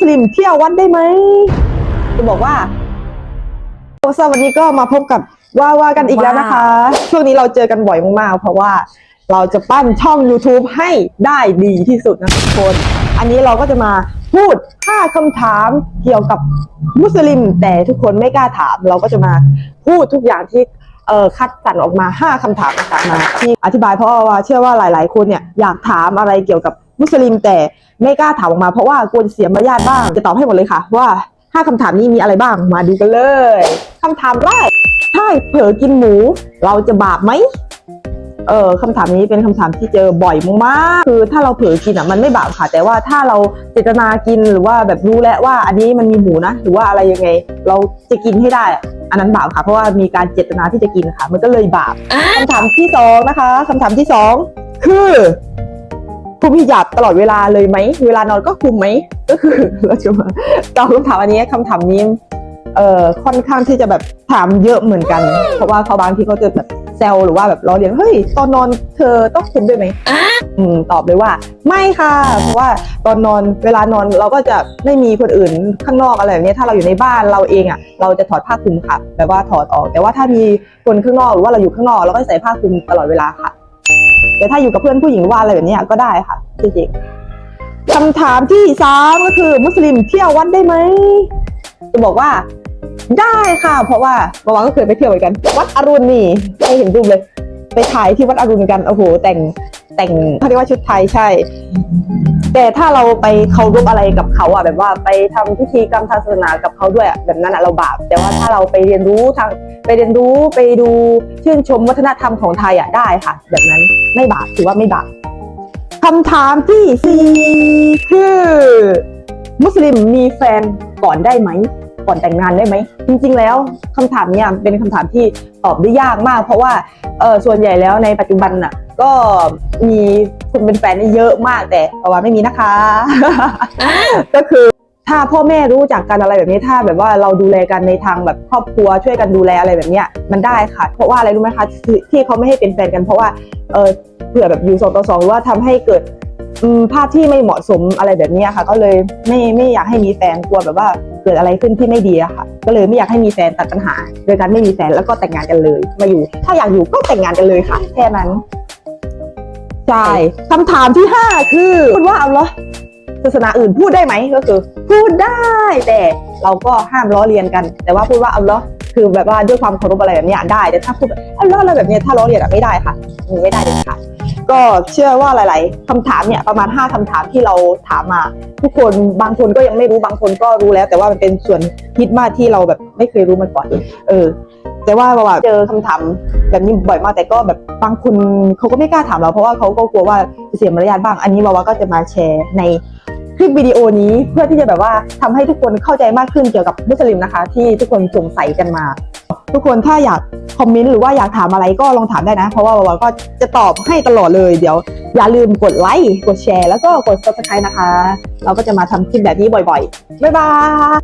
สลิมเที่ยววัดได้ไหมจะบอกว่าสวัสดีก็มาพบกับว่าว่ากันอีกแล้วนะคะ ช่วงนี้เราเจอกันบ่อยมากๆ เพราะว่าเราจะปั้นช่อง YouTube ให้ได้ดีที่สุดนะทุกคน อันนี้เราก็จะมาพูด 5คำถามเกี่ยวกับมุสลิม แต่ทุกคนไม่กล้าถาม เราก็จะมาพูดทุกอย่างที่ เอ่อคัดสรรออกมา 5คำถามนะคะมาที่อธิบายเพราะว่าเชื่อว่าหลาย ๆ คนเนี่ยอยากถามอะไรเกี่ยวกับมุสลิมแต่ไม่กล้าถามออกมาเพราะว่ากลัวเสียมารยาทบ้างจะตอบให้หมดเลยค่ะ ว่าห้าคำถามนี้มีอะไรบ้างมาดูกันเลยคำถามแรกถ้าเผลอกินหมู เราจะบาปไหม เออคำถามนี้เป็นคำถามที่เจอบ่อยมากๆคือถ้าเราเผลอกินอะมันไม่บาปค่ะ แต่ว่าถ้าเราเจตนากินหรือว่าแบบรู้แล้วว่าอันนี้มันมีหมูนะ หรือว่าอะไรยังไง เราจะกินให้ได้อะอันนั้นบาปค่ะ เพราะว่ามีการเจตนาที่จะกินค่ะ มันก็เลยบาปคำถามที่สองนะคะคำถามที่สองคือคุมหิญาบตลอดเวลาเลยไหม เวลานอนก็คุมไหม ก็คือเราจะมาตอบคำถามอันนี้คำถามนี้เอ่อค่อนข้างที่จะแบบถามเยอะเหมือนกัน เพราะว่าเขาบางทีเขาจะแบบ แซวหรือว่าแบบล้อเลียนเฮ้ยตอนนอนเธอต้องคุมด้วยไหมอืมตอบเลยว่า ไม่ค่ะ เพราะว่าตอนนอนเวลานอนเราก็จะไม่มีคนอื่นข้างนอกอะไรแบบนี้ถ้าเราอยู่ในบ้านเราเองอะ เราจะถอดผ้าคลุมค่ะแบบว่าถอดออก แต่ว่าถ้ามีคนข้างนอกหรือว่าเราอยู่ข้างนอกเราก็ใส่ผ้าคลุมตลอดเวลาค่ะ แต่ถ้าอยู่กับเพื่อนผู้หญิงหรือว่าอะไรแบบนี้ก็ได้ค่ะจริงๆคำถามที่สามก็คือมุสลิมเที่ยววัดได้ไหมจะบอกว่า ได้ค่ะ เพราะว่าเมื่อวานก็เคยไปเที่ยวเหมือนกัน วัดอรุณนี่ไม่เห็นรูปเลย ไปถ่ายที่วัดอรุณกันโอ้โหแต่งแต่งเขาเรียกว่าชุดไทยใช่ แต่ถ้าเราไปเคารพอะไรกับเขาอะแบบว่าไปทำพิธีกรรมทางศาสนากับเขาด้วยอะแบบนั้นอะเราบาปแต่ว่าถ้าเราไปเรียนรู้ทางไปเรียนรู้ไปดูชื่นชมวัฒนธรรมของไทยอะได้ค่ะ แบบนั้นไม่บาปถือว่าไม่บาปคำถามที่สี่คือ มุสลิมมีแฟนก่อนได้ไหม ก่อนแต่งงานได้ไหม จริง ๆ แล้วคำถามเนี้ยเป็นคำถามที่ตอบได้ยากมาก เพราะว่าเออส่วนใหญ่แล้วในปัจจุบันน่ะ ก็มีคนเป็นแฟนนี่เยอะมากแต่ประวัติไม่มีนะคะ ก็คือถ้าพ่อแม่รู้จักกันอะไรแบบนี้ถ้าแบบว่าเราดูแลกันในทางแบบครอบครัวช่วยกันดูแลอะไรแบบเนี้ยมันได้ค่ะ เพราะว่าอะไรรู้ไหมคะที่ที่เขาไม่ให้เป็นแฟนกันเพราะว่าเออเผื่อแบบอยู่สองต่อสองหรือว่าทำให้เกิดอืมภาพที่ไม่เหมาะสมอะไรแบบนี้ค่ะ ก็เลยไม่ไม่อยากให้มีแฟนกลัวแบบว่าเกิดอะไรขึ้นที่ไม่ดีอะค่ะ ก็เลยไม่อยากให้มีแฟนตัดปัญหา โดยการไม่มีแฟนแล้วก็แต่งงานกันเลย มาอยู่ ถ้าอยากอยู่ก็แต่งงานกันเลยค่ะ แค่นั้นใช่คำถามที่ห้าคือพูดว่าเอาเหรอศาสนาอื่นพูดได้ไหมก็คือ พูดได้แต่เราก็ห้ามล้อเลียนกัน แต่ว่าพูดว่าเอาเหรอคือแบบว่าด้วยความเคารพอะไรแบบนี้ได้แต่ถ้าพูดเอาเหรออะไรแบบนี้ถ้าล้อเลียนอะไม่ได้ค่ะไม่ได้เด็ดขาด ก็เชื่อว่าหลาย ๆคำถามเนี่ยประมาณ 5คำถามที่เราถามมา ทุกคนบางคนก็ยังไม่รู้บางคนก็รู้แล้ว แต่ว่ามันเป็นส่วนฮิตมากที่เราแบบไม่เคยรู้มาก่อน เออ แต่ว่าว่าเจอคำถามแบบนี้บ่อยมากแต่ก็แบบบางคนเขาก็ไม่กล้าถามเราเพราะว่าเขาก็กลัวว่าจะเสียมารยาทบ้างอันนี้วาวาก็จะมาแชร์ในคลิปวิดีโอนี้เพื่อที่จะแบบว่าทำให้ทุกคนเข้าใจมากขึ้นเกี่ยวกับมุสลิมนะคะ ที่ทุกคนสงสัยกันมา ทุกคนถ้าอยากคอมเมนต์หรือว่าอยากถามอะไรก็ลองถามได้นะ เพราะว่าวาวาก็จะตอบให้ตลอดเลยเดี๋ยว อย่าลืมกดไลค์กดแชร์แล้วก็กด subscribe นะคะ เราก็จะมาทำคลิปแบบนี้บ่อยๆ บ๊ายบาย